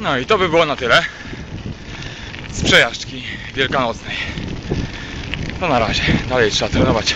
No i to by było na tyle z przejażdżki wielkanocnej. To na razie. Dalej trzeba trenować.